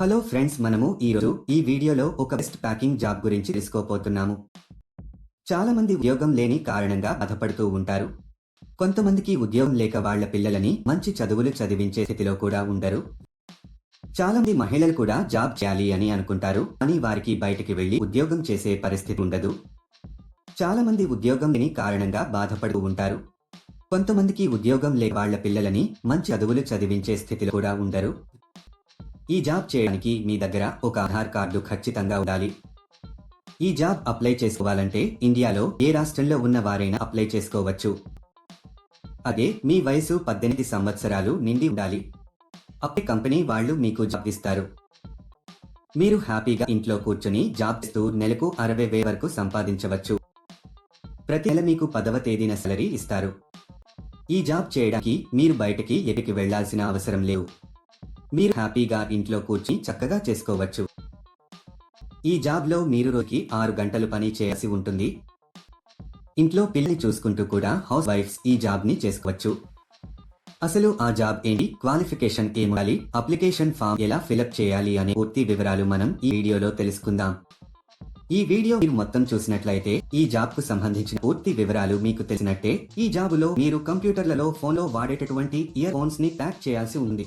Hello friends మనము ఈరోజు ఈ వీడియోలో ఒక బెస్ట్ ప్యాకింగ్ జాబ్ గురించి తెలుసుకోపోతున్నాము చాలా మంది ఉద్యోగం లేని కారణంగా బాధపడుతూ ఉంటారు. కొంతమందికి ఉద్యోగం లేక వాళ్ళ పిల్లలని మంచి చదువులు చదివించే స్థితిలో కూడా ఉండరు. చాలా మంది మహిళలు కూడా జాబ్ చేయాలి అని అనుకుంటారు కానీ వారికి బయటికి వెళ్ళి ఉద్యోగం చేసే పరిస్థితి ఉండదు. చాలా మంది ఉద్యోగం లేని కారణంగా బాధపడుతూ ఉంటారు. కొంతమందికి ఉద్యోగం లేక వాళ్ళ పిల్లలని మంచి చదువులు చదివించే స్థితిలో కూడా ఉండరు. ఈ జాబ్ చేయడానికి మీ దగ్గర ఒక ఆధార్ కార్డు ఖచ్చితంగా ఉండాలి. ఈ జాబ్ అప్లై చేసుకోవాలంటే ఇండియాలో ఏ రాష్ట్రంలో ఉన్న వారైనా అప్లై చేసుకోవచ్చు. అదే మీ వయసు పద్దెనిమిది సంవత్సరాలు నిండి ఉండాలి. అప్పుడు కంపెనీ వాళ్ళు మీకు జాబ్ ఇస్తారు. మీరు హ్యాపీగా ఇంట్లో కూర్చుని జాబ్ చేస్తూ నెలకు అరవై వేల వరకు సంపాదించవచ్చు. ప్రతి నెల మీకు పదవ తేదీన సాలరీ ఇస్తారు. ఈ జాబ్ చేయడానికి మీరు బయటకి ఎక్కడికి వెళ్ళాల్సిన అవసరం లేవు. మీరు హ్యాపీగా ఇంట్లో కూర్చుని చక్కగా చేసుకోవచ్చు. ఈ జాబ్లో మీరు రోజుకి ఆరు గంటలు పని చేయాల్సి ఉంటుంది. ఇంట్లో పిల్లని చూసుకుంటూ కూడా హౌస్ వైఫ్స్ ఈ జాబ్ని చేసుకోవచ్చు. అసలు ఆ జాబ్ ఏంటి? క్వాలిఫికేషన్ ఏమాలి అప్లికేషన్ ఫామ్ ఎలా ఫిలప్ చేయాలి అనే పూర్తి వివరాలు మనం ఈ వీడియోలో తెలుసుకుందాం. ఈ వీడియో మీరు మొత్తం చూసినట్లయితే ఈ జాబ్కు సంబంధించిన పూర్తి వివరాలు మీకు తెలిసినట్టే ఈ జాబులో మీరు కంప్యూటర్లలో ఫోన్లో వాడేటటువంటి ఇయర్ ఫోన్స్ని ప్యాక్ చేయాల్సి ఉంది.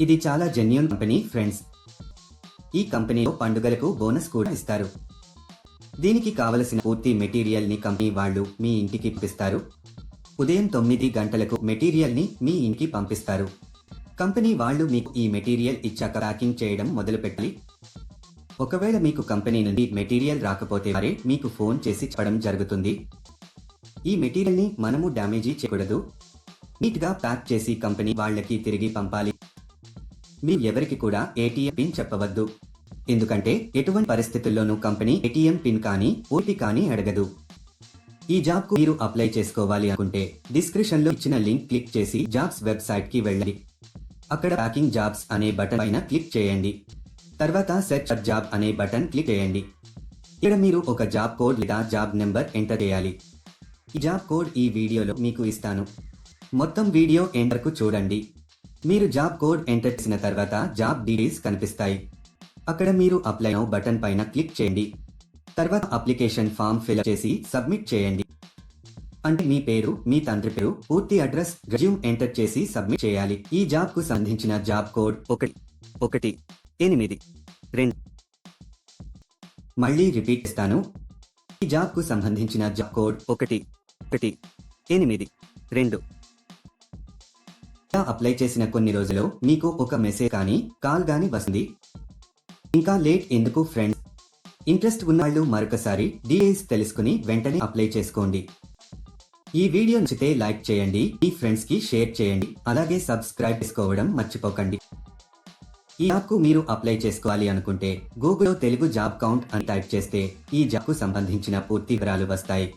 ఇది చాలా జెన్యున్ కంపెనీ ఫ్రెండ్స్ ఈ కంపెనీలో పండుగలకు బోనస్ కూడా ఇస్తారు. దీనికి కావలసిన పూర్తి మెటీరియల్ని కంపెనీ వాళ్ళు మీ ఇంటికి పంపిస్తారు. ఉదయం తొమ్మిది గంటలకు మెటీరియల్ని మీ ఇంటికి పంపిస్తారు. కంపెనీ వాళ్ళు మీకు ఈ మెటీరియల్ ఇచ్చాక ప్యాకింగ్ చేయడం మొదలుపెట్టాలి ఒకవేళ మీకు కంపెనీ నుండి మెటీరియల్ రాకపోతే వారే మీకు ఫోన్ చేసి చెప్పడం జరుగుతుంది. ఈ మెటీరియల్ని మనము డ్యామేజీ చేయకూడదు. నీట్గా ప్యాక్ చేసి కంపెనీ వాళ్ళకి తిరిగి పంపాలి. మీరు ఎవరికి కూడా ఏటీఎం పిన్ చెప్పవద్దు. ఎందుకంటే ఎటువంటి పరిస్థితుల్లోనూ కంపెనీ ఏటీఎం పిన్ కానీ ఓటీ కానీ అడగదు. ఈ జాబ్కు మీరు అప్లై చేసుకోవాలి అనుకుంటే డిస్క్రిప్షన్లో ఇచ్చిన లింక్ క్లిక్ చేసి జాబ్స్ వెబ్సైట్కి వెళ్ళండి. అక్కడ ప్యాకింగ్ జాబ్స్ అనే బటన్ పైన క్లిక్ చేయండి. తర్వాత సెర్చ్ ఫర్ జాబ్ అనే బటన్ క్లిక్ చేయండి. ఇక్కడ మీరు ఒక జాబ్ కోడ్ లేదా జాబ్ నెంబర్ ఎంటర్ చేయాలి. ఈ జాబ్ కోడ్ ఈ వీడియోలో మీకు ఇస్తాను. మొత్తం వీడియో ఎంటర్కు చూడండి. మీరు జాబ్ కోడ్ ఎంటర్ చేసిన తర్వాత జాబ్ డీటెయిల్స్ కనిపిస్తాయి. అక్కడ మీరు అప్లై నౌ బటన్ పైన క్లిక్ చేయండి. తర్వాత అప్లికేషన్ ఫామ్ ఫిల్ చేసి సబ్మిట్ చేయండి. అంటే మీ పేరు మీ తండ్రి పేరు పూర్తి అడ్రస్ రెజ్యూమ్ ఎంటర్ చేసి సబ్మిట్ చేయాలి. ఈ జాబ్కు సంబంధించిన జాబ్ కోడ్ ఒకటి ఒకటి ఎనిమిది రెండు. మళ్ళీ రిపీట్ ఇస్తాను ఈ జాబ్కు సంబంధించిన జాబ్ కోడ్ ఒకటి ఒకటి ఎనిమిది రెండు. అప్లై చేసిన కొన్ని రోజులు మీకు ఒక మెసేజ్ కానీ కాల్ కానీ వస్తుంది. ఇంకా లేట్ ఎందుకు ఫ్రెండ్స్ ఇంట్రెస్ట్ ఉన్నవాళ్ళు మరొకసారి డీటెయిల్స్ తెలుసుకుని వెంటనే అప్లై చేసుకోండి. ఈ వీడియో నచ్చితే లైక్ చేయండి మీ ఫ్రెండ్స్కి షేర్ చేయండి అలాగే సబ్స్క్రైబ్ చేసుకోవడం మర్చిపోకండి. ఈ జాబ్కు మీరు అప్లై చేసుకోవాలి అనుకుంటే గూగుల్లో తెలుగు జాబ్ కౌంట్ అని టైప్ చేస్తే ఈ జాబ్కు సంబంధించిన పూర్తి వివరాలు వస్తాయి.